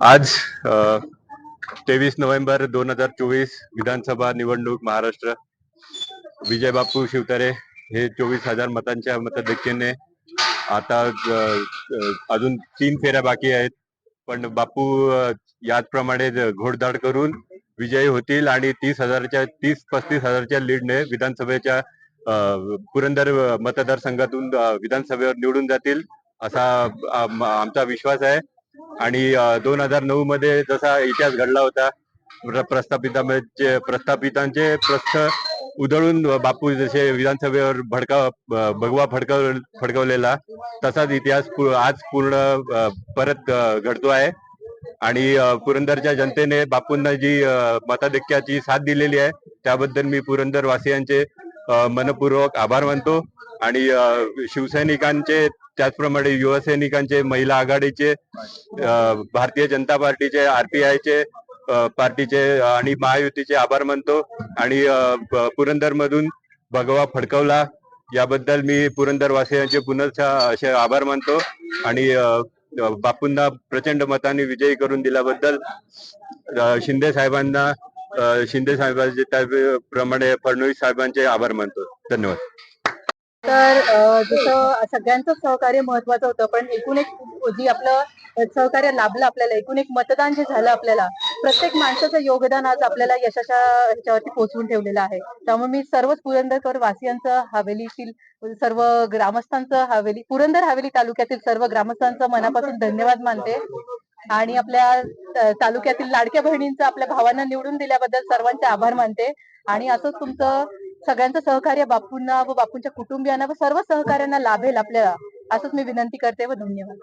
आज तेवीस नोव्हेंबर दोन हजार चोवीस विधानसभा निवडणूक महाराष्ट्र. विजय बापू शिवतारे हे चोवीस हजार मतांच्या मतदेखीने आता अजून तीन फेऱ्या बाकी आहेत. पण बापू याचप्रमाणे घोडदाड करून विजयी होतील आणि तीस हजारच्या तीस पस्तीस हजारच्या लीडने विधानसभेच्या पुरंदर मतदारसंघातून विधानसभेवर निवडून जातील असा आमचा विश्वास आहे. आणि दोन हजार नऊ मध्ये जसा इतिहास घडला होता प्रस्थापितांचे प्रस्थापितांचे प्रस्थ उधळून बापू जसे विधानसभेवर भडका भगवा फडकाव फडकवलेला तसाच इतिहास आज पूर्ण परत घडतो आहे. आणि पुरंदरच्या जनतेने बापूंना जी मताधिक्याची साथ दिलेली आहे त्याबद्दल मी पुरंदर वासियांचे मनपूर्वक आभार मानतो. आणि शिवसैनिकांचे त्याचप्रमाणे युवसैनिकांचे महिला आघाडीचे भारतीय जनता पार्टीचे आरपीआयचे पार्टीचे आणि महायुतीचे आभार मानतो. आणि पुरंदर मधून भगवा फडकवला. याबद्दल मी पुरंदरवासियांचे पुनर्चा असे आभार मानतो. आणि बापूंना प्रचंड मताने विजयी करून दिल्याबद्दल शिंदे साहेबांना शिंदे साहेबांचे त्याप्रमाणे फडणवीस साहेबांचे आभार मानतो. धन्यवाद. तर जसं सगळ्यांचं सहकार्य महत्वाचं होतं पण एकूण एक जी आपलं सहकार्य लाभलं आपल्याला एकूण एक मतदान जे झालं आपल्याला प्रत्येक माणसाचं योगदान आज आपल्याला यशाच्या ह्याच्यावरती पोहोचवून ठेवलेलं आहे. त्यामुळे मी सर्वच पुरंदरकर वासियांचं हवेलीतील सर्व ग्रामस्थांचं हवेली पुरंदर हवेली तालुक्यातील सर्व ग्रामस्थांचं मनापासून धन्यवाद मानते. आणि आपल्या तालुक्यातील लाडक्या बहिणींचं आपल्या भावांना निवडून दिल्याबद्दल सर्वांचे आभार मानते. आणि असंच तुमचं सगळ्यांचं सहकार्य बापूंना व बापूंच्या कुटुंबियांना व सर्व सहकार्यांना लाभेल आपल्याला असंच मी विनंती करते व धन्यवाद.